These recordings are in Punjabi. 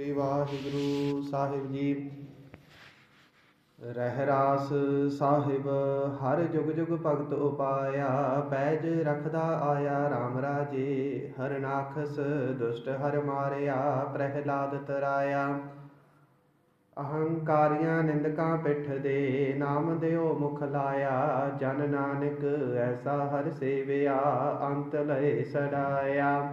ਸ੍ਰੀ ਵਾਹਿਗੁਰੂ ਸਾਹਿਬ ਜੀ। ਰਹਿ ਰਾਸ ਸਾਹਿਬ, ਹਰ ਜੁਗ ਜੁਗ ਭਗਤ ਉਪਾਇਆ, ਪੈਜ ਰਖਦਾ ਆਇਆ RAM ਰਾਜੇ ਹਰਨਾਖਸ ਦੁਸ਼ਟ ਹਰ ਮਾਰਿਆ, ਪ੍ਰਹਿਲਾਦ ਤਰਾਇਆ। ਅਹੰਕਾਰੀਆਂ ਨਿੰਦਕਾਂ ਪਿੱਠ ਦੇ, ਨਾਮ ਦਿਓ ਮੁਖ ਲਾਇਆ, ਜਨ ਨਾਨਕ ਐਸਾ ਹਰ ਸੇਵਿਆ, ਅੰਤ ਲਏ ਸੜਾਇਆ।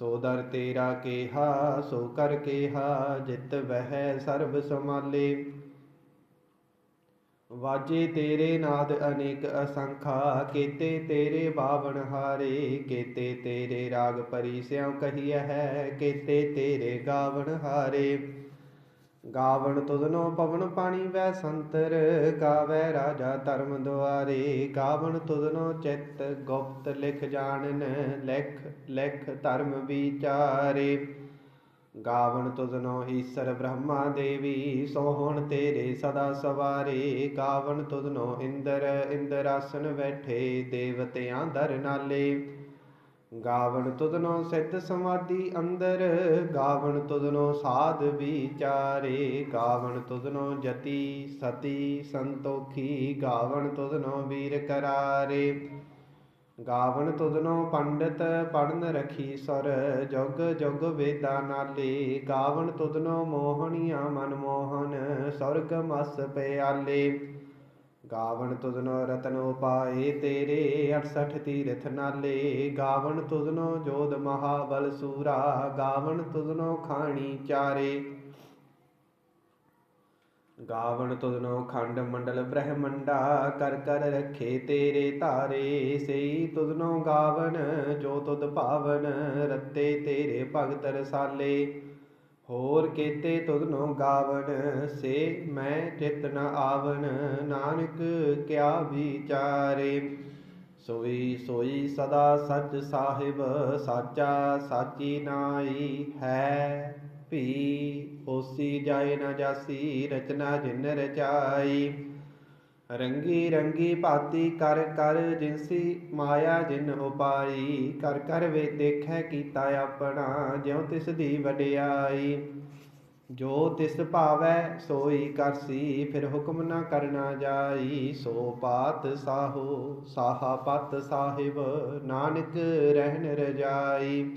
ਸੋ ਦਰ ਤੇਰਾ ਕੇਹਾ, ਸੋ ਕਰ ਕੇਹਾ, ਜਿਤ ਵਹਿ ਸਰਬ ਸਮਾਲੇ ਵਾਜੇ ਤੇਰੇ ਨਾਦ ਅਨੇਕ ਅਸੰਖਾ, ਕੀਤੇ ਤੇਰੇ ਬਾਵਨ ਹਾਰੇ, ਕੀਤੇ ਤੇਰੇ ਰਾਗ ਪਰੀ ਸਿਉ ਕਹੀਐ ਹੈ, ਕੀਤੇ ਤੇਰੇ ਗਾਵਨ ਹਾਰੇ। ਗਾਵਣ ਤੁਧਨੋ ਪਵਨ ਪਾਣੀ ਵੈ ਸੰਤਰ, ਗਾਵੈ ਰਾਜਾ ਧਰਮ ਦੁਆਰੇ। ਗਾਵਣ ਤੁਧਨੋ ਚਿੱਤ ਗੁਪਤ ਲਿਖ ਜਾਣਨ, ਲਿਖ ਲਿਖ ਧਰਮ ਵਿਚਾਰੇ। ਗਾਵਣ ਤੁਧਨੋ ਈਸਰ ਬ੍ਰਹਮਾ ਦੇਵੀ ਸੋਹਣ ਤੇਰੇ ਸਦਾ ਸਵਾਰੇ। ਗਾਵਣ ਤੁਧਨੋ ਇੰਦਰ ਇੰਦਰ ਆਸਨ ਬੈਠੇ, ਦੇਵਤਿਆਂ ਦਰ ਨਾਲੇ। ਗਾਵਣ ਤੁਧਨੋ ਸਿੱਧ ਸਮਾਧੀ ਅੰਦਰ, ਗਾਵਣ ਤੁਧਨੋ ਸਾਧ ਵਿਚਾਰੇ, ਗਾਵਣ ਤੁਧਨੋ ਜਤੀ ਸਤੀ ਸੰਤੋਖੀ, ਗਾਵਣ ਤੁਧਨੋ ਵੀਰ ਕਰਾਰੇ। ਗਾਵਣ ਤੁਧਨੋ ਪੰਡਤ ਪੜਨ ਰਖੀ ਸੁਰ, ਜੁਗ ਜੁਗ ਵੇਦਾ ਨਾਲੇ। ਗਾਵਣ ਤੁਧਨੋ ਮੋਹਣੀਆਂ ਮਨ ਮੋਹਨ ਸੁਰਗ ਮਸ ਪਿਆਲੇ। ਗਾਵਣ ਤੁਧਨੋ ਰਤਨੋ ਪਾਏ ਤੇਰੇ 68 ਤੀਰਥ ਨਾਲੇ। ਗਾਵਣ ਤੁਧਨੋ ਜੋਧ ਮਹਾਬਲ ਸੂਰਾ, ਗਾਵਣ ਤੁਧਨੋ ਖਾਣੀ ਚਾਰੇ। ਗਾਵਣ ਤੁਧਨੋ ਖੰਡ ਮੰਡਲ ਬ੍ਰਹਮੰਡਾ, ਕਰ ਕਰ ਰਖੇ ਤੇਰੇ ਧਾਰੇ। ਸਈ ਤੁਧਨੋ ਗਾਵਨ ਜੋ ਤੁਧ ਭਾਵਨ ਰੱਤੇ ਤੇਰੇ ਭਗਤ ਰਸਾਲੇ। ਹੋਰ ਕੀਤੇ ਤੁਧਨੋ ਗਾਵਨ ਸੇ ਮੈਂ ਚਿਤ ਨ ਆਵਣ, ਨਾਨਕ ਕਿਆ ਵਿਚਾਰੇ। ਸੋਈ ਸੋਈ ਸਦਾ ਸੱਚ ਸਾਹਿਬ, ਸਾਚਾ ਸਾਚੀ ਨਾਈ ਹੈ। ਭੀ ਹੋਸੀ ਜਾਏ ਨਾ ਜਾਸੀ, ਰਚਨਾ ਜਿਨ ਰਚਾਈ। ਰੰਗੀ ਰੰਗੀ ਭਾਤੀ ਕਰ ਕਰ ਜਿਨਸੀ ਮਾਇਆ ਜਿਨ ਉਪਾਈ, ਕਰ ਕਰ ਵੇ ਦੇਖੈ ਕੀਤਾ ਆਪਣਾ, ਜਿਉ ਤਿਸ ਦੀ ਵਡਿਆਈ। ਜੋ ਤਿਸ ਭਾਵੈ ਸੋਈ ਕਰਸੀ, ਫਿਰ ਹੁਕਮ ਨਾ ਕਰਨਾ ਜਾਈ। ਸੋ ਪਾਤ ਸਾਹੋ, ਸਾਹਾ ਪਤ ਸਾਹਿਬ, ਨਾਨਕ ਰਹਿਣ ਰਜਾਈ।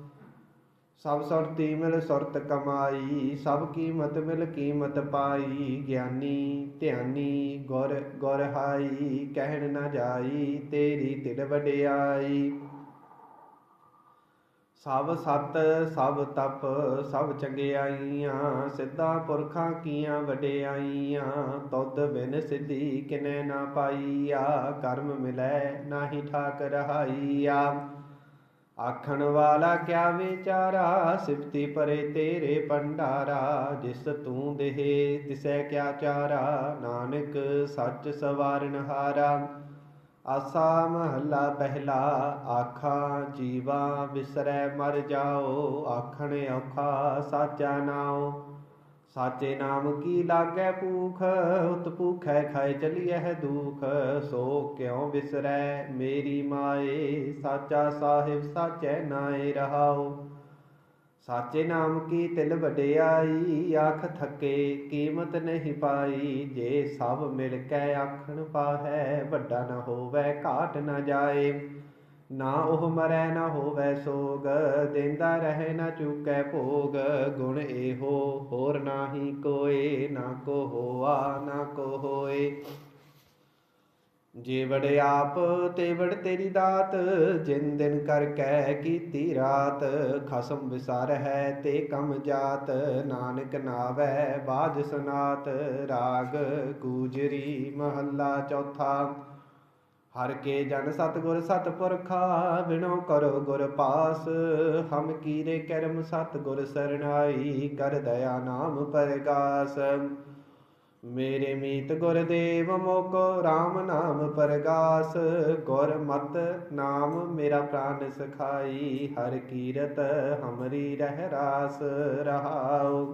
ਸਭ ਸੁਰਤੀ ਮਿਲ ਸੁਰਤ ਕਮਾਈ, ਸਭ ਕੀਮਤ ਮਿਲ ਕੀਮਤ ਪਾਈ, ਗਿਆਨੀ ਧਿਆਨੀ ਗੁਰ ਗੁਰ ਹਾਈ, ਕਹਿਣ ਨਾ ਜਾਈ, ਤੇਰੀ ਤਿੜ ਵਡਿਆਈ। ਸਭ ਸਤ, ਸਭ ਤਪ, ਸਭ ਚੰਗਿਆਈਆਂ, ਸਿੱਧਾ ਪੁਰਖਾਂ ਕੀਆਂ ਵਡਿਆਈਆਂ, ਤੁਧ ਬਿਨ ਸਿੱਧੀ ਕਿਨੇ ਨਾ ਪਾਈਆ, ਕਰਮ ਮਿਲੈ ਨਾਹੀ ਠਾਕ ਰਹਾਈਆ ਆਖਣ ਵਾਲਾ ਕਿਆ ਵਿਚਾਰਾ, ਸਿਫਤੀ ਪਰੇ ਤੇਰੇ ਪੰਡਾਰਾ ਜਿਸ ਤੂੰ ਦੇਹ ਤਿਸੈ ਕਿਆ ਚਾਰਾ, ਨਾਨਕ ਸੱਚ ਸਵਾਰਨ ਹਾਰਾ। ਆਸਾ ਮਹੱਲਾ ਪਹਿਲਾ, ਆਖਾਂ ਜੀਵਾ ਵਿਸਰੈ ਮਰ ਜਾਓ, ਆਖਣ ਔਖਾ ਸਾਚਾ ਨਾਉ। ਸਾਚੇ ਨਾਮ ਕੀ ਲਾਗੈ ਭੂਖ? ਉਤ ਭੂਖੈ ਖਾਏ ਚਲੀਐ ਦੁਖ। ਸੋ ਕਿਉ ਵਿਸਰੈ ਮੇਰੀ ਮਾਏ? ਸਾਚਾ ਸਾਹਿਬ ਸਾਚੈ ਨਾਏ ਰਹਾਉ। ਸਾਚੇ ਨਾਮ ਕੀ ਤਿਲ ਵਡਿਆਈ? ਆਖ ਥਕੇ ਕੀਮਤ ਨਹੀਂ ਪਾਈ। ਜੇ ਸਭ ਮਿਲ ਕੇ ਆਖਣ ਪਾਹੈ, ਵੱਡਾ ਨਾ ਹੋਵੇ, ਘਾਟ ਨਾ ਜਾਏ। ਨਾ ਉਹ ਮਰੈ ਨਾ ਹੋਵੈ ਸੋਗ, ਦੇਂਦਾ ਰਹੇ ਨਾ ਚੁਕੈ ਭੋਗ। ਗੁਣ ਇਹੋ, ਹੋਰ ਨਾਹੀ ਕੋਏ, ਨਾ ਕੋ ਹੋਆ, ਨਾ ਕੋ ਹੋਏ। ਜੇ ਆਪ, ਤੇ ਤੇਰੀ ਦਾਤ। ਜਿਨ ਦਿਨ ਕਰ ਕੈ ਕੀਤੀ ਰਾਤ। ਖਸਮ ਵਿਸਾਰ ਹੈ ਤੇ ਕਮ ਜਾਤ। ਨਾਨਕ ਨਾਵੈ ਬਾਜ ਸੁਨਾਤ। ਰਾਗ ਗੂਜਰੀ ਮਹੱਲਾ ਚੌਥਾ। ਹਰ ਕੇ ਜਨ ਸਤਗੁਰ ਸਤਪੁਰਖਾ, ਬਿਨੋ ਕਰੋ ਗੁਰ ਪਾਸ। ਹਮ ਕੀਰੇ ਕਰਮ ਸਤਗੁਰ ਸਰਣਾਈ, ਕਰ ਦਇਆ ਨਾਮ ਪਰਗਾਸ। ਮੇਰੇ ਮੀਤ ਗੁਰਦੇਵ ਮੋਕੋ RAM ਨਾਮ ਪਰਗਾਸ। ਗੁਰ ਮਤ ਨਾਮ ਮੇਰਾ ਪ੍ਰਾਨ ਸਖਾਈ, ਹਰ ਕੀਰਤ ਹਮਰੀ ਰਹਿ ਰਾਸ ਰਹਾਉ।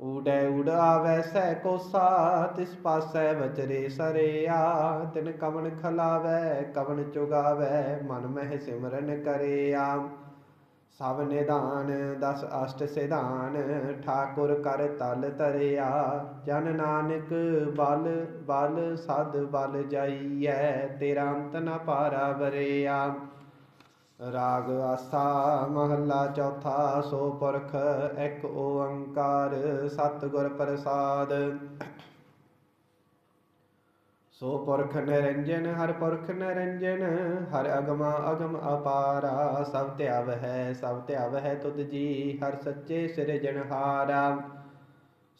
ਉਡੈ ਉਡਾਵੈ ਸੈ ਕੋਸਾ ਤਿਸ ਪਾਸੈ ਵਚਰੇ ਸਰਿਆ ਤਿਨ ਕਵਣ ਖਲਾਵੈ ਕਵਨ ਚੁਗਾਵੈ, ਮਨ ਮਹਿ ਸਿਮਰਨ ਕਰਿਆ ਸਭ ਨਿਦਾਨ ਦਸ ਅਸ਼ਟ ਸਿਧਾਨ, ਠਾਕੁਰ ਕਰ ਤਲ ਤਰਿਆ ਜਨ ਨਾਨਕ ਬਲ ਬਲ ਸਦ ਬਲ ਜਾਈਐ, ਤੇਰਾ ਅੰਤ ਨ ਪਾਰਾ ਵਰਿਆ। ਰਾਗ ਆਸਾ ਮਹੱਲਾ ਚੌਥਾ, ਸੋ ਪੁਰਖ ਇੱਕ ਓੰਕਾਰ ਸਤਿਗੁਰ ਪ੍ਰਸਾਦ। ਸੋ ਪੁਰਖ ਨਿਰੰਜਨ, ਹਰ ਪੁਰਖ ਨਿਰੰਜਨ, ਹਰ ਅਗਮਾ ਅਗਮ ਅਪਾਰਾ। ਸਭ ਧਿਆਵ ਹੈ ਸਭ ਧਿਆਵ ਹੈ ਤੁਧ ਜੀ, ਹਰ ਸੱਚੇ ਸਿਰਜਣਹਾਰਾ।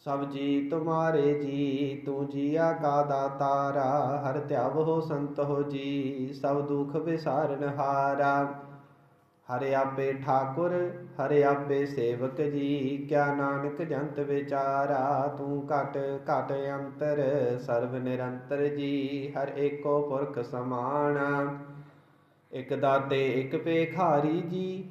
ਸਭ ਜੀ ਤੁਮਾਰੇ ਜੀ, ਤੂੰ ਜੀਆ ਕਾ ਦਾਤਾਰਾ ਹਰ ਧਿਆਵ ਹੋ ਸੰਤ ਹੋ ਜੀ, ਸਭ ਦੁਖ ਵਿਸਾਰਨ ਹਾਰਾ। ਹਰਿ ਆਪੇ ਠਾਕੁਰ, ਹਰਿ ਆਪੇ ਸੇਵਕ ਜੀ, ਕਿਆ ਨਾਨਕ ਜੰਤ ਵਿਚਾਰਾ, ਤੂੰ ਘਟ ਘਟ ਅੰਤਰ, ਸਰਬ ਨਿਰੰਤਰ ਜੀ, ਹਰ ਏਕੋ ਪੁਰਖ ਸਮਾਣਾ। ਇਕ ਦਾਤੇ ਇਕ ਪੇਖਾਰੀ ਜੀ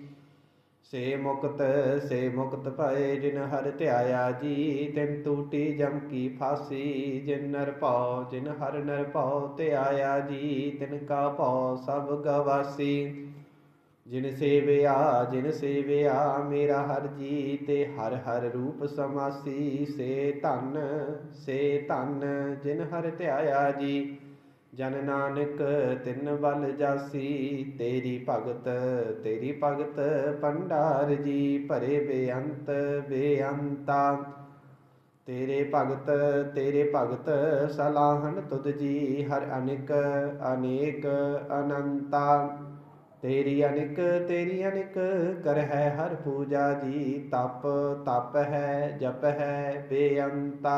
ਸੇ ਮੁਕਤ ਸੇ ਮੁਕਤ ਭਏ ਜਿਨ ਹਰ ਧਿਆਇਆ ਜੀ, ਤਿਨ ਟੂਟੀ ਜਮ ਕੀ ਫਾਸੀ, ਜਿਨ ਨਰ ਭਉ ਜਿਨ ਹਰ ਨਰ ਭਉ ਧਿਆਇਆ ਜੀ, ਤਿਨ ਕਾ ਭਉ ਸਭ ਗਵਾਸੀ। ਜਿਨ ਸੇਵਿਆ ਜਿਨ ਸੇਵਿਆ ਮੇਰਾ ਹਰ ਜੀ, ਤੇ ਹਰ ਹਰ ਰੂਪ ਸਮਾਸੀ। ਸੇ ਧਨ ਸੇ ਧਨ ਜਿਨ ਹਰ ਧਿਆਇਆ ਜੀ। ਜਨ ਨਾਨਕ, ਤਿੰਨ ਬਲ ਜਾਸੀ, ਤੇਰੀ ਭਗਤ ਤੇਰੀ ਭਗਤ ਪੰਡਾਰ ਜੀ, ਭਰੇ ਬੇਅੰਤ ਬੇਅੰਤਾ। ਤੇਰੇ ਭਗਤ ਤੇਰੇ ਭਗਤ ਸਲਾਹਨ ਤੁਧ ਜੀ, ਹਰ ਅਨਿਕ, ਅਨੇਕ ਅਨੰਤਾ। ਤੇਰੀ ਅਨਿਕ ਤੇਰੀ ਅਨਿਕ ਕਰ ਹੈ ਹਰ ਪੂਜਾ ਜੀ, ਤਪ ਤਪ ਹੈ, ਜਪ ਹੈ, ਬੇਅੰਤਾ।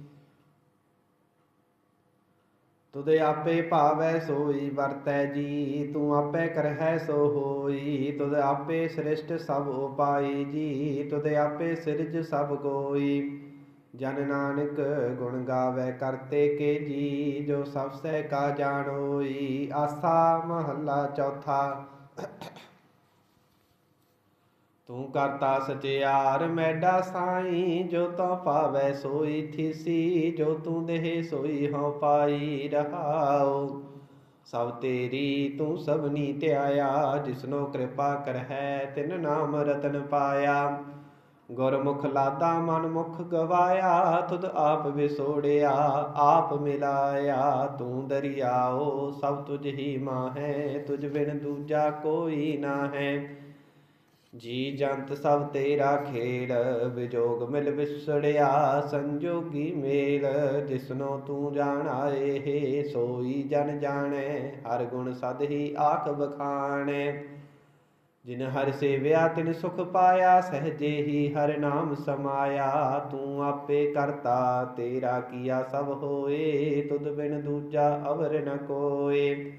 ਤੁਧ ਆਪੇ ਭਾਵੈ ਸੋਈ, ਵਰਤੈ ਜੀ, ਤੂੰ ਆਪੇ ਕਰਹਿ ਸੋ ਹੋਈ। ਤੁਧ ਆਪੇ ਸ੍ਰਿਸ਼ਟ ਸਭ ਉਪਾਈ ਜੀ, ਤੁਧ ਆਪੇ ਸਿਰਜ ਸਭ ਕੋਈ ਜਨ ਨਾਨਕ ਗੁਣ ਗਾਵੇ ਕਰਤੇ ਕੇ ਜੀ, ਜੋ ਸਭ ਸਹਿ ਕਾ ਜਾਣੋਈ। ਆਸਾ ਮਹੱਲਾ ਚੌਥਾ। ਤੂੰ ਕਰਤਾ ਸਚਿਆਰ ਮੈਡਾ ਸਾਈ, ਜੋ ਤਾ ਪਾਵੈ ਸੋਈ ਥੀਸੀ, ਜੋ ਤੂੰ ਦੇਹ ਸੋਈ ਹਉ ਪਾਈ ਰਹਾਉ। ਸਭ ਤੇਰੀ ਤੂੰ ਸਭਨੀ ਧਿਆਇਆ, ਜਿਸਨੋ ਕਿਰਪਾ ਕਰਹਿ, ਤਿਨ ਨਾਮ ਰਤਨ ਪਾਇਆ। ਗੁਰਮੁਖ ਲਾਦਾ ਮਨ ਮੁਖ ਗਵਾਇਆ, ਤੁਧ ਆਪ ਵਿਸੋੜਿਆ, ਆਪ ਮਿਲਾਇਆ। ਤੂੰ ਦਰਿਆਓ ਸਭ ਤੁਝ ਹੀ ਮਾਹੈ, ਤੁਝ ਬਿਨ ਦੂਜਾ ਕੋਈ ਨਾ ਹੈ ਜੀ ਜੰਤ ਸਭ ਤੇਰਾ ਖੇਲ, ਵਿਜੋਗ ਮਿਲ ਵਿਸੜਿਆ, ਸੰਜੋਗੀ ਮੇਲ। ਜਿਸਨੋ ਤੂੰ ਜਾਣਾਏ ਹੈ ਸੋਈ ਜਨ ਜਾਣੈ, ਹਰ ਗੁਣ ਸਦ ਹੀ ਆਖ ਬਖਾਣੈ ਜਿਨ ਹਰ ਸੇਵਿਆ, ਤਿਨ ਸੁਖ ਪਾਇਆ, ਸਹਜੇ ਹੀ ਹਰ ਨਾਮ ਸਮਾਇਆ। ਤੂੰ ਆਪੇ ਕਰਤਾ, ਤੇਰਾ ਕੀਆ ਸਭ ਹੋਏ, ਤੁਧ ਬਿਨ ਦੂਜਾ ਅਵਰ ਨ ਕੋਏ।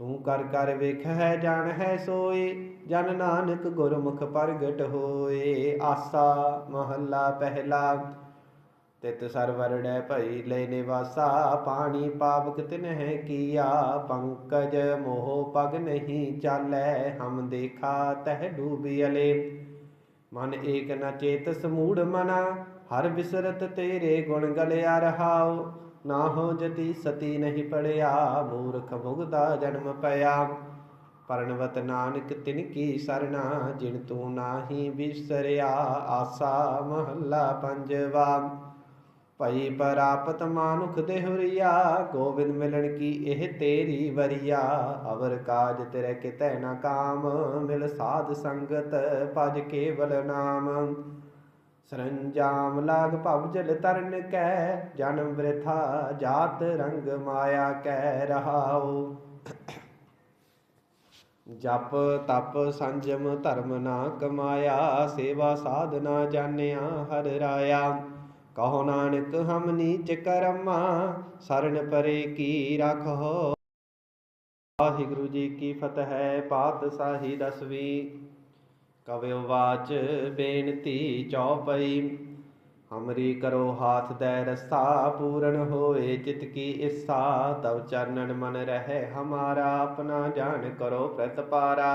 ਤੂੰ ਕਰ ਕਰ ਹੈ, ਜਾਣ ਹੈ ਸੋਏ, ਜਨ ਨਾਨਕ ਗੁਰਮੁਖ ਪ੍ਰਗਟ ਹੋਏ। ਆਸਾ ਮਹੱਲਾ ਪਹਿਲਾ, ਤਿਤ ਸਰਵਰੜੈ ਭਈ ਲੈ ਨਿਵਾਸਾ। ਪਾਣੀ ਪਾਵਕ ਤਿਨਹਿ ਕੀਆ, ਪੰਕਜ ਮੋਹ ਪਗ ਨਹੀਂ ਚਾਲੈ। ਹਮ ਦੇਖਾ ਤਹ ਡੂਬਿਅਲੇ ਮਨ ਏਕ ਨ ਚੇਤ ਸਮੂੜ ਮਨਾ, ਹਰ ਬਿਸਰਤ ਤੇਰੇ ਗੁਣ ਗਲਿਆ ਰਹਾਓ ਨਾ ਹੋ ਜਤੀ ਸਤੀ ਨਹੀਂ ਪੜਿਆ, ਮੂਰਖ ਮੁਗਦਾ ਜਨਮ ਪਿਆ। ਪਰਣਵਤ ਨਾਨਕ ਤਿਨ ਕੀ ਸਰਣਾ, ਜਿਨ ਤੂੰ ਨਾਹੀ ਬਿਸਰਿਆ, ਆਸਾ ਮਹੱਲਾ ਪੰਜਵਾ। ਭਈ ਪਰਾਪਤ ਮਾਨੁਖ ਦੇਹੁਰੀਆ ਗੋਬਿੰਦ ਮਿਲਣ ਕੀ ਇਹ ਤੇਰੀ ਵਰਿਆ। ਅਵਰ ਕਾਜ ਤੇਰੇ ਕਿਤੈ ਨਾ ਕਾਮ, ਮਿਲ ਸਾਧ ਸੰਗਤ ਭਜ ਕੇਵਲ ਨਾਮ। ਸਰੰਜਾਮ ਲਾਗ ਭਵ ਜਲ ਤਰਨ ਕੈ ਜਨਮ ਬ੍ਰਿਥਾ ਜਾਤ ਰੰਗ ਮਾਇਆ ਕੈ ਰਹਾਉ। ਜਪ ਤਪ ਸੰਜਮ ਧਰਮ ਨਾ ਕਮਾਇਆ, ਸੇਵਾ ਸਾਧਨਾ ਜਾਣਿਆ ਹਰ ਰਾਇਆ। ਕਹੋ ਨਾਨਕ ਹਮ ਨੀਚ ਕਰਮਾ, ਸਰਨ ਪਰੇ ਕੀ ਰਖੋ। ਵਾਹਿਗੁਰੂ ਜੀ ਕੀ ਫਤਿਹ, ਪਾਤਸ਼ਾਹੀ ਦਸਵੀਂ। ਕਵਿਓ ਵਾਚ ਬੇਨਤੀ ਚੌਪਈ, ਹਮਰੀ ਕਰੋ ਹਾਥ ਦੈ ਰਸਤਾ ਪੂਰਨ ਹੋਏ, ਚਿਤ ਕੀ ਇੱਛਾ ਤਵ ਚਰਨਨ ਮਨ ਰਹਿ, ਹਮਾਰਾ ਆਪਣਾ ਜਾਣ ਕਰੋ ਪ੍ਰਤਪਾਰਾ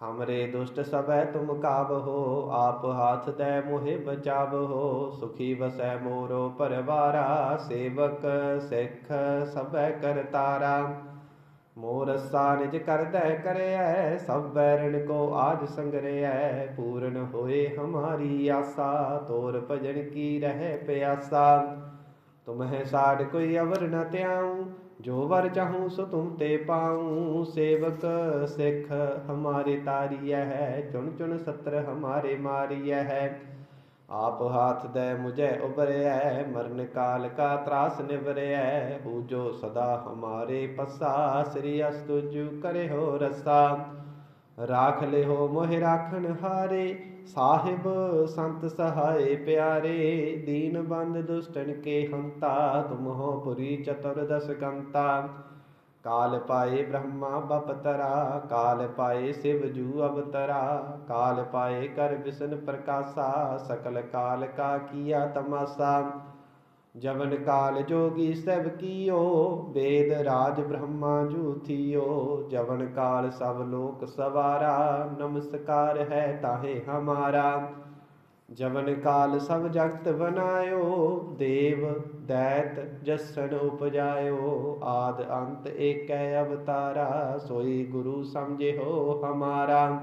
ਹਮਰੇ ਦੁਸ਼ਟ ਸਭੈ ਤੁਮ ਕਾਬ ਹੋ, ਆਪ ਹਾਥ ਦੈ ਮੋਹਿ ਬਚਾਵ ਹੋ, ਸੁਖੀ ਵਸੈ ਮੋਰੋ ਪਰਵਾਰਾ, ਸੇਵਕ ਸਿੱਖ ਸਭੈ ਕਰਤਾਰਾ। ਮੋਰ ਨਿਜ ਕਰਦੈ ਕਰਿਐ, ਸਭ ਬੈਰਣ ਕੋ ਆਜ ਸੰਗਰਿਐ, ਪੂਰਨ ਹੋਏ ਹਮਾਰੀ ਆਸਾ, ਤੋਰ ਭਜਨ ਕੀ ਰਹਿ ਪਿਆਸਾ। ਤੁਮਹਿ ਸਾਡ ਕੋਈ ਅਵਰ ਨ ਤਿਆਉ ਜੋ ਵਰ ਚਾਹੂੰ ਸੋ ਤੁਮ ਤੇ ਪਾਉ। ਸੇਵਕ ਸਿੱਖ ਹਮਾਰੇ ਤਾਰੀਐ ਹੈ, ਚੁਣ ਚੁਣ ਸਤਰ ਹਮਾਰੇ ਮਾਰੀਐ ਹੈ। ਆਪ ਹਾਥ ਦੇ ਮੁਝੇ ਉਬਰਿਐ ਮਰਨ ਕਾਲ ਕਾ ਤਰਾਸ ਨਿਵਰਿਐ ਹੋ ਜੋ ਸਦਾ ਹਮਾਰੇ ਪਸਾ, ਸ੍ਰੀ ਅਸਤੁਜੁ ਕਰੇ ਹੋ ਰਸਾ। ਰਾਖ ਲਿਓ ਮੋਹਿ ਰਾਖਣ ਹਾਰੇ, ਸਾਹਿਬ ਸੰਤ ਸਹਾਏ ਪਿਆਰੇ, ਦੀਨ ਬੰਦ ਦੁਸ਼ਟਨ ਕੇ ਹੰਤਾ ਤੁਮ ਹੋ ਪੁਰੀ ਚਤੁਰਦਸ ਕੰਤਾ। ਕਾਲ ਪਾਏ ਬ੍ਰਹਮਾ ਬਪਤਰਾ ਕਾਲ ਪਾਏ ਸਿਵ ਜੂ ਅਵਤਰਾ ਕਾਲ ਪਾਏ ਕਰ ਵਿਸ਼ਨ ਪ੍ਰਕਾਸ਼ਾ ਸਕਲ ਕਾਲ ਕਾ ਕੀਆ ਤਮਾਸਾ ਜਵਨ ਕਾਲ ਜੋਗੀ ਸਭ ਕੀਓ ਵੇਦ ਰਾਜ ਬ੍ਰਹਮਾ ਜੂ ਥੀਓ ਜਵਨ ਕਾਲ ਸਭ ਲੋਕ ਸਵਾਰਾ ਨਮਸਕਾਰ ਹੈ ਤਾਹੇ ਹਮਾਰਾ ਜਵਨ ਕਾਲ ਸਭ ਜਗਤ ਬਨਾਇਓ ਦੇਵ ਦੈਤ ਜਸਨ ਉਪਜਾਇਓ, ਆਦ ਅੰਤ ਏਕੈ ਅਵਤਾਰਾ, ਸੋਈ ਗੁਰੂ ਸਮਝਿਓ ਹਮਾਰਾ।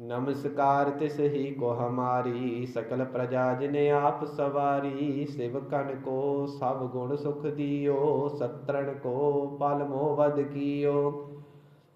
ਨਮਸਕਾਰ ਤਿਸ ਹੀ ਕੋ ਹਮਾਰੀ, ਸਕਲ ਪ੍ਰਜਾ ਜਿਨੇ ਆਪ ਸਵਾਰੀ, ਸਿਵਕਨ ਕੋ ਸਭ ਗੁਣ ਸੁਖ ਦਿਓ, ਸਤਰਣ ਕੋ ਬਲ ਮੋਵਦ ਕੀਓ।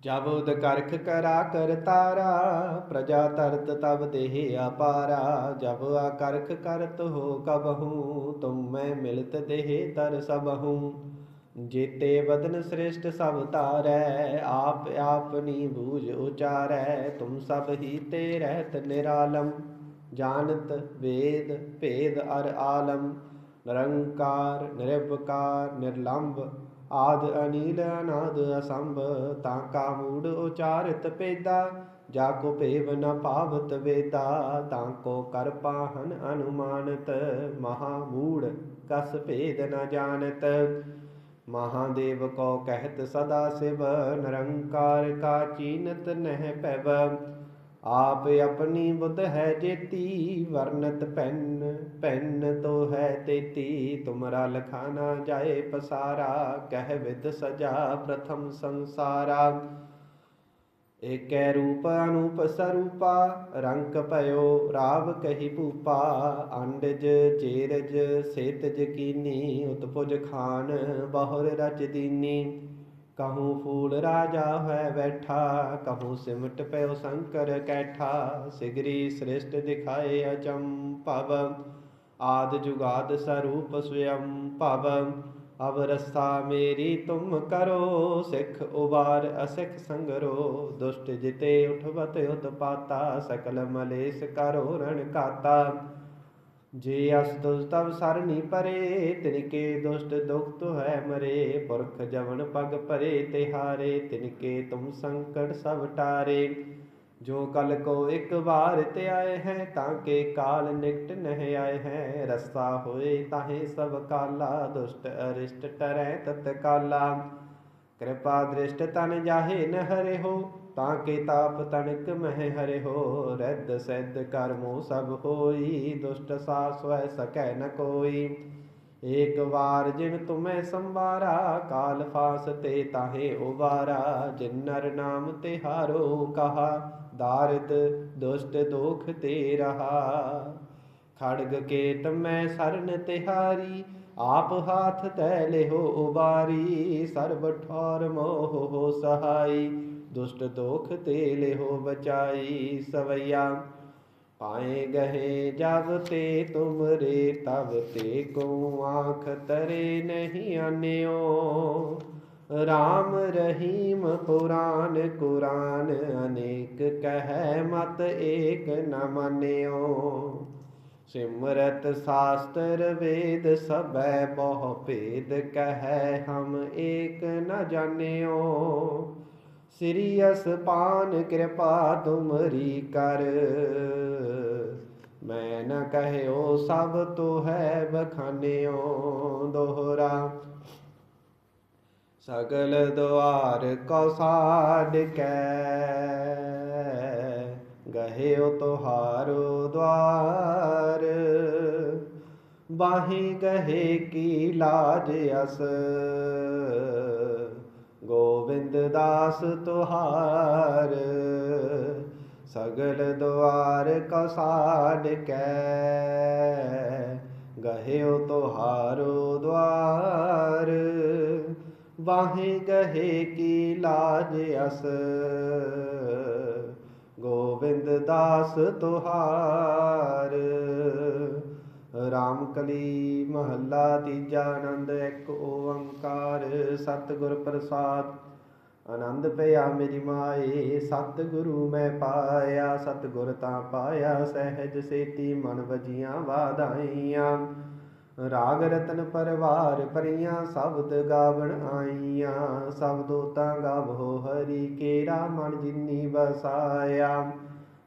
ਜਬ ਉਦ ਕਰਾ ਕਰ ਤਾਰਾ, ਪ੍ਰਜਾ ਤਰਤ ਤਬ ਦੇਹ ਅਪਾਰਾ। ਜਬ ਆ ਕਰਖ ਕਰਤ ਹੋ ਕਬਹੂ, ਤੁਮ ਮੈਂ ਮਿਲਤ ਦੇਹ ਤਰ ਸਬਹੂ। ਜੀਤੇ ਬਦਨ ਸ੍ਰੇਸ਼ਟ ਸਭ ਤਾਰੈ ਆਪ ਆਪਨੀ ਬੂਝ ਉਚਾਰੈ, ਤੁਮ ਸਭ ਹੀ ਤੇ ਰਹਿਤ ਨਿਰਾਲਮ। ਜਾਣਤ ਵੇਦ ਭੇਦ ਅਰ ਆਲਮ, ਨਿਰੰਕਾਰ ਨਿਰਭਕਾਰ ਨਿਰਲੰਭ ਆਦ ਅਨੀਲ ਅਨਾਦ ਅਸੰਭ, ਤਾਂ ਕਾ ਮੂੜ ਉਚਾਰਿਤ ਪੇਦਾ, ਜਾ ਕੋ ਭੇਵ ਨ ਪਾਵਤ ਵੇਦਾ, ਤਾਂ ਕੋ ਕਰ ਪਾਹਨ ਅਨੁਮਾਨਤ, ਮਹਾ ਮੂੜ ਕਸ ਭੇਦ ਨ ਜਾਣਤ। ਮਹਾਦੇਵ ਕੋ ਕਹਿਤ ਸਦਾ ਸਿਵ, ਨਿਰੰਕਾਰ ਕਾ ਚੀਨਤ ਨਹਿ ਪੈਵ ਆਪ ਆਪਣੀ ਬੁੱਧ ਹੈ ਜੇਤੀ, ਵਰਨਤ ਪੈਨ ਪੈਨ ਤੋ ਹੈ ਤੇਤੀ, ਤੁਮਰਾ ਲਖਾਨਾ ਜਾਏ ਪਸਾਰਾ, ਕਹਿ ਵਿਦ ਸਜਾ ਪ੍ਰਥਮ ਸੰਸਾਰਾ। ਏਕੈ ਰੂਪ ਅਨੂਪ ਸਰੂਪਾ, ਰੰਕ ਭਇਓ ਰਾਵ ਕਹੀ ਭੂਪਾ, ਅੰਡਜ ਚੇਰਜ ਸੇਤਜ ਕੀਨੀ, ਉਤਪੁਜ ਖਾਨ, ਬਹੁਰ ਰਚ ਦੀਨੀ। ਕਹੂੰ ਫੂਲ ਰਾਜਾ ਹੋਇ ਬੈਠਾ, ਕਹੂੰ ਸਿਮਟ ਪਇਓ ਸੰਕਰ ਕੈਠਾ, ਸਿਗਰੀ ਸ੍ਰਿਸ਼ਟ ਦਿਖਾਏ ਅਚੰਭਵ ਆਦ ਜੁਗਾਦ ਸਰੂਪ ਸਵਯੰ ਭਵ ਅਬ ਰਸਾ ਮੇਰੀ ਤੁਮ ਕਰੋ, ਸਿੱਖ ਉਬਾਰ ਅਸਿਖ ਸੰਗਰੋ, ਦੁਸ਼ਟ ਜਿਤੇ ਉਠਵਤ ਉਤਪਾਤਾ, ਸਕਲ ਮਲੇਸ ਕਰੋ ਰਣ ਕਾਤਾ। ਜੇ ਅਸ ਦੁਸ ਤਵ ਸਰਨੀ ਪਰੇ, ਤਿਨਕੇ ਦੁਸ਼ਟ ਦੁਖ ਦੁਖਤ ਹੈ ਮਰੇ। ਪੁਰਖ ਜਵਨ ਪਗ ਭਰੇ ਪਰੇ ਤਿਹਾਰੇ, ਤਿਨਕੇ ਤੁਮ ਸੰਕਟ ਸਭ ਟਾਰੇ। ਜੋ ਕਲ ਕੋ ਇੱਕ ਵਾਰ ਤੇ ਆਏ ਹੈ, ਤਾਂ ਕੇ ਕਾਲ ਨਿਕਟ ਨਹਿ ਆਏ ਹੈ। ਰਸਤਾ ਹੋਏ ਤਾਹੇ ਸਭ ਕਾਲਾ, ਦੁਸ਼ਟ ਅਰਿਸ਼ਟ ਟਰੈ ਤਤ ਕਾਲਾ ਕਿਰਪਾ ਦ੍ਰਿਸ਼ਟ ਤਨ ਜਾਹੇ ਨ ਹੋ ਤਾਂ ਕੇ ਤਾਪ ਤਣਕ ਮਹਿ ਹਰਿ ਹੋ, ਰਦ ਸੈਦ ਕਰਮੋ ਸਭ ਹੋਈ, ਦੁਸ਼ਟ ਸਾ ਸਕੈ ਨ ਕੋਈ। ਏਕ ਵਾਰ ਜਿਨ ਤੁਮੈ ਸੰਵਾਰਾ, ਕਾਲ ਫਾਸ ਤੇ ਤਾਹੇ ਉਵਾਰਾ, ਜਿਨ ਨਰ ਨਾਮ ਤੇ ਹਾਰੋ ਕਹਾ ਦਾਰਿਦ ਦੁਸ਼ਟ ਦੋਖ ਤੇ ਰਹਾ। ਖੜਗ ਕੇਤ ਮੈਂ ਸਰਨ ਤਿਹਾਰੀ, ਆਪ ਹਾਥ ਤੈ ਲਿਹੋ ਉਬਾਰੀ ਸਰਬ ਠੌਰ ਮੋਹ ਹੋ ਸਹਾਈ। ਦੁਸ਼ਟ ਦੋਖ ਤੇ ਲਿਹੋ ਬਚਾਈ ਸਵਈਆ। ਪਾਏ ਗਏ ਜਬ ਤੇ ਤੁਮਰੇ ਤਬ ਤੇ ਕੋ ਆਂਖ ਤਰੇ ਨਹੀਂ ਆਨਿਓ। ਰਾਮ ਰਹੀਮ ਪੁਰਾਨ, ਕੁਰਾਨ ਅਨੇਕ ਕਹਿ ਮਤ ਏਕ ਨ ਮੰਨਿਓ। ਸਿਮਰਤ ਸ਼ਾਸਤਰ ਵੇਦ ਸਭੈ ਬਹੁ ਭੇਦ ਕਹੈ ਹਮ ਏਕ ਨ ਜਾਣਿਓ। ਸ੍ਰੀ ਅਸਪਾਨ ਕਿਰਪਾ ਤੁਮਰੀ ਕਰ। ਮੈਂ ਨ ਕਹਿਓ ਸਭ ਤੋ ਹੈ ਬਖਾਨਿਓ ਦੋਹਰਾ। ਸਗਲ ਦੁਆਰ ਕੋ ਸਾਡ ਕੈ। ਗਹਿਓ ਤੁਹਾਰੋ ਦੁਆਰ ਬਾਹੀ ਗਹੇ ਕੀ ਲਾਜ ਅਸ। ਗੋਬਿੰਦ ਦਾਸ ਤੁਹਾਰ, ਸਗਲ ਦੁਆਰ ਕੋ ਸਾਡ ਕੈ। ਗਹਿਓ ਤੁਹਾਰੋ ਦੁਆਰ ਵਾਹੇ ਗਹੇ ਕੀ ਲਾਜ ਅਸ। ਗੋਬਿੰਦ ਦਾਸ ਤੁਹਾਰ ਰਾਮ ਕਲੀ ਮਹੱਲਾ ਤੀਜਾ ਆਨੰਦ ਇੱਕ ਓੰਕਾਰ, ਸਤਿਗੁਰ ਪ੍ਰਸਾਦ। ਆਨੰਦ ਪਿਆ ਮੇਰੀ ਮਾਏ, ਸਤਿਗੁਰੂ ਮੈਂ ਪਾਇਆ, ਸਤਿਗੁਰ ਤਾਂ ਪਾਇਆ, ਸਹਿਜ ਸੇਤੀ ਮਨ ਵਜੀਆਂ ਵਾਧਾਈਆਂ। ਰਾਗ ਰਤਨ ਪਰਵਾਰ ਪਰੀਆਂ, ਸ਼ਬਦ ਗਾਵਣ ਆਈਆਂ। ਸ਼ਬਦੋ ਤਾਂ ਗਾਵੋ ਹਰੀ ਕੇਰਾ, ਮਨ ਜਿਨੀ ਵਸਾਇਆ।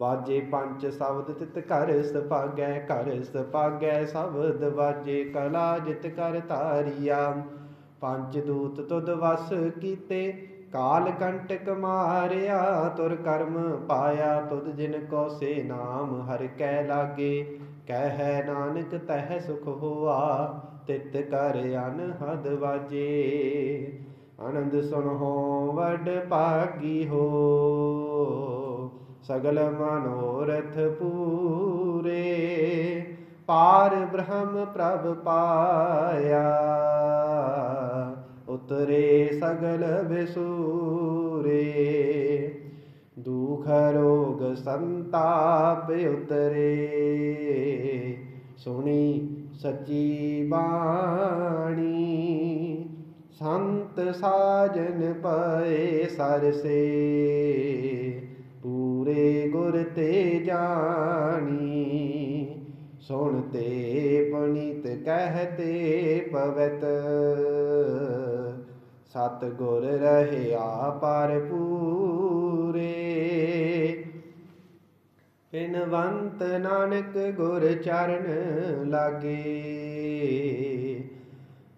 ਵਾਜੇ ਪੰਜ ਸ਼ਬਦ ਤਿਤ ਘਰ ਸਪਾਗੈ ਘਰ ਸਪਾਗੈ ਸ਼ਬਦ ਵਾਜੇ ਕਲਾ ਜਿਤ ਕਰ ਧਾਰੀਆ। ਪੰਜ ਦੂਤ ਤੁਧ ਵਸ ਕੀਤੇ, ਕਾਲ ਕੰਟਕ ਮਾਰਿਆ, ਤੁਰ ਕਰਮ ਪਾਇਆ, ਤੁਧ ਜਿਨ ਕੋ ਸੇ ਨਾਮ ਹਰ ਕੈ ਲਾਗੇ। ਕਹਿ ਨਾਨਕ ਤਹਿ ਸੁਖ ਹੋਆ, ਤਿਤ ਕਰ ਅਨਹਦ ਵਾਜੇ। ਆਨੰਦ ਸੁਨਹੁ ਵਡ ਭਾਗੀ ਹੋ। ਸਗਲ ਮਨੋਰਥ ਪੂਰੇ, ਪਾਰ ਬ੍ਰਹਮ ਪ੍ਰਭ ਪਾਇਆ। ਉਤਰੇ ਸਗਲ ਵਿਸੂਰੇ ਦੁਖ ਰੋਗ ਸੰਤਾਪ ਉਤਰੇ। ਸੁਣੀ ਸਚੀ ਬਾਣੀ, ਸੰਤ ਸਾਜਨ ਪਏ ਸਰਸੇ। ਪੂਰੇ ਗੁਰ ਤੇ ਜਾਣੀ, ਸੁਣ ਤੇ ਪਣਿਤ ਕਹਤੇ ਪਵਤ। ਸਤ ਗੁਰ ਰਹਿਆ ਪਰ ਪੂਰੇ ਬਿਨਵੰਤ ਨਾਨਕ ਗੁਰ ਚਰਨ ਲਾਗੇ,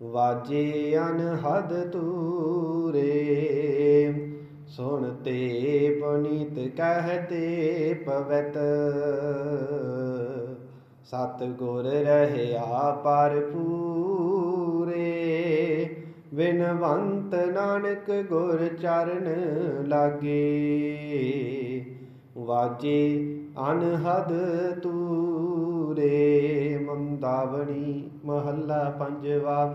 ਵਾਜੇ ਅਨਹਦ ਤੂਰੇ। ਸੁਣ ਤੇ ਪਨੀਤ ਕਹਤੇ ਪਵਤ। ਸਤ ਗੁਰ ਰਹਿਆ ਪਰ ਪੂਰੇ ਬਿਨਵੰਤ ਨਾਨਕ ਗੁਰ ਚਰਨ ਲਾਗੇ। ਵਾਜੇ ਅਨਹਦ ਤੂਰੇ ਮੰਦਾਵਣੀ ਮਹੱਲਾ ਪੰਜਵਾ।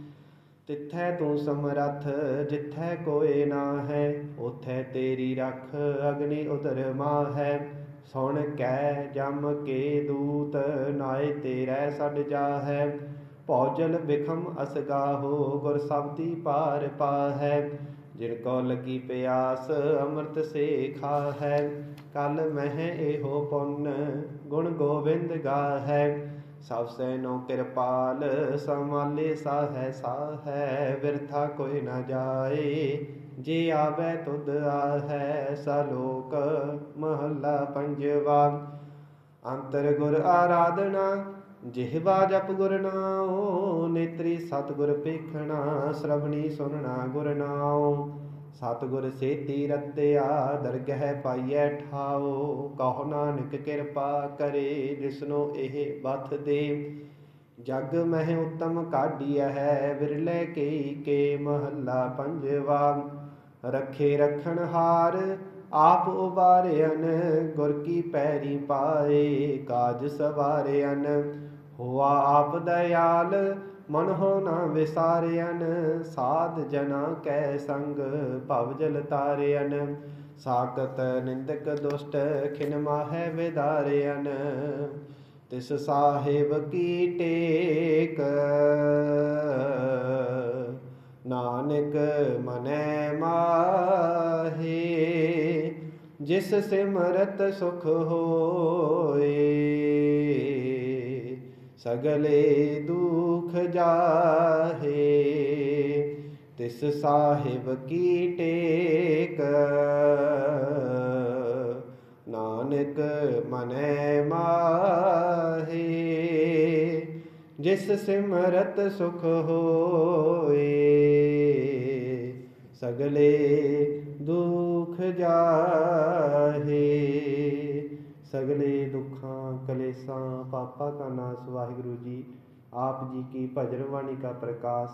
ਤਿੱਥੈ ਤੂੰ ਸਮਰੱਥ, ਜਿੱਥੈ ਕੋਏ ਨਾ ਹੈ ਉਥੈ ਤੇਰੀ ਰਖ ਅਗਨੀ ਉਦਰ ਹੈ ਸੁਣ ਕੈ ਜਮ ਕੇ ਦੂਤ, ਨਾਏ ਤੇਰੇ ਛੱਡ ਜਾਹੈ। ਭੌਜਲ ਬਿਖਮ ਅਸਗਾਹੋ, ਗੁਰ ਸਬਦੀ ਪਾਰ ਪਾਹੈ। ਜਿਨ ਕੋ ਲੱਗੀ ਪਿਆਸ, ਅੰਮ੍ਰਿਤ ਸੇ ਖਾਹੈ। ਕਲ ਮਹਿ ਇਹੋ ਪੁੰਨ, ਗੁਣ ਗੋਬਿੰਦ ਗਾਹੈ। ਸਭ ਸੈਨੋ ਕਿਰਪਾਲ ਸਮਾਲੇ ਸਾਹੈ ਸਾਹੈ ਵਿਰਥਾ ਕੋਈ ਨਾ ਜਾਏ। ਜੇ ਆਵੇ ਤੁਧ ਆਹੈ, ਸਲੋਕ ਮਹੱਲਾ ਪੰਜਵਾ। ਅੰਤਰ ਗੁਰ ਆਰਾਧਨਾ ਜਿਹਵਾ ਜਪ ਗੁਰ ਨਾਉ, ਨੇਤਰੀ ਸਤਿਗੁਰ ਪੇਖਣਾ ਸ਼ਰਵਣੀ ਸੁਨਣਾ ਗੁਰ ਨਾਉ। ਸਤਿਗੁਰ ਸੇਤੀ ਰਤਿਆ ਦਰਗਹਿ ਪਾਈਐ ਠਾਓ, ਕਹੋ ਨਾਨਕ ਕਿਰਪਾ ਕਰੇ, ਜਿਸਨੋ ਇਹ ਬਥ ਦੇ। ਜਗ ਮਹਿ ਉਤਮ ਕਾਢੀਐ ਹੈ, ਵਿਰਲੇ ਕੀ ਕੇ ਮਹੱਲਾ ਪੰਜਵਾ। ਰੱਖੇ ਰਖਣ ਹਾਰ, ਆਪ ਉਬਾਰਿਆਨ ਗੁਰ ਕੀ ਪੈਰੀ ਪਾਏ, ਕਾਜ ਸਵਾਰਿਆਨ ਹੋਆ ਆਪ ਦਇਆਲ ਮਨ ਹੋ ਨਾ ਵਿਸਾਰਿਆਨ ਸਾਧ ਜਨਾ ਕੈ ਸੰਗ, ਭਵ ਜਲ ਤਾਰਿਆਨ ਸਾਕਤ ਨਿੰਦਕ ਦੁਸ਼ਟ, ਖਿਨ ਮਾਹੈ ਵਿਦਾਰਿਆਨ ਤਿਸ ਸਾਹਿਬ ਕੀ ਟੇਕ? ਨਾਨਕ ਮਨੈ ਮਾਹੇ, ਜਿਸ ਸਿਮਰਤ ਸੁਖ ਹੋਏ। ਸਗਲੇ ਦੂ ਸੁਖ ਜਾਹੇ, ਤਿਸ ਸਾਹਿਬ ਕੀ ਟੇਕ? ਨਾਨਕ ਮਨੈ ਮਾਹੇ, ਜਿਸ ਸਿਮਰਤ ਸੁਖ ਹੋਏ, ਸਗਲੇ ਦੁਖ ਜਾਹੇ, ਸਗਲੇ ਦੁੱਖਾਂ ਕਲੇਸ਼ਾਂ ਪਾਪਾਂ ਕਾ ਨਾਸ। ਵਾਹਿਗੁਰੂ ਜੀ ਆਪ ਜੀ ਕੀ ਭਜਨ ਬਾਣੀ ਕਾ ਪ੍ਰਕਾਸ਼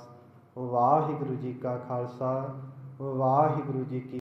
ਵਾਹਿਗੁਰੂ ਜੀ ਕਾ ਖਾਲਸਾ ਵਾਹਿਗੁਰੂ ਜੀ ਕੀ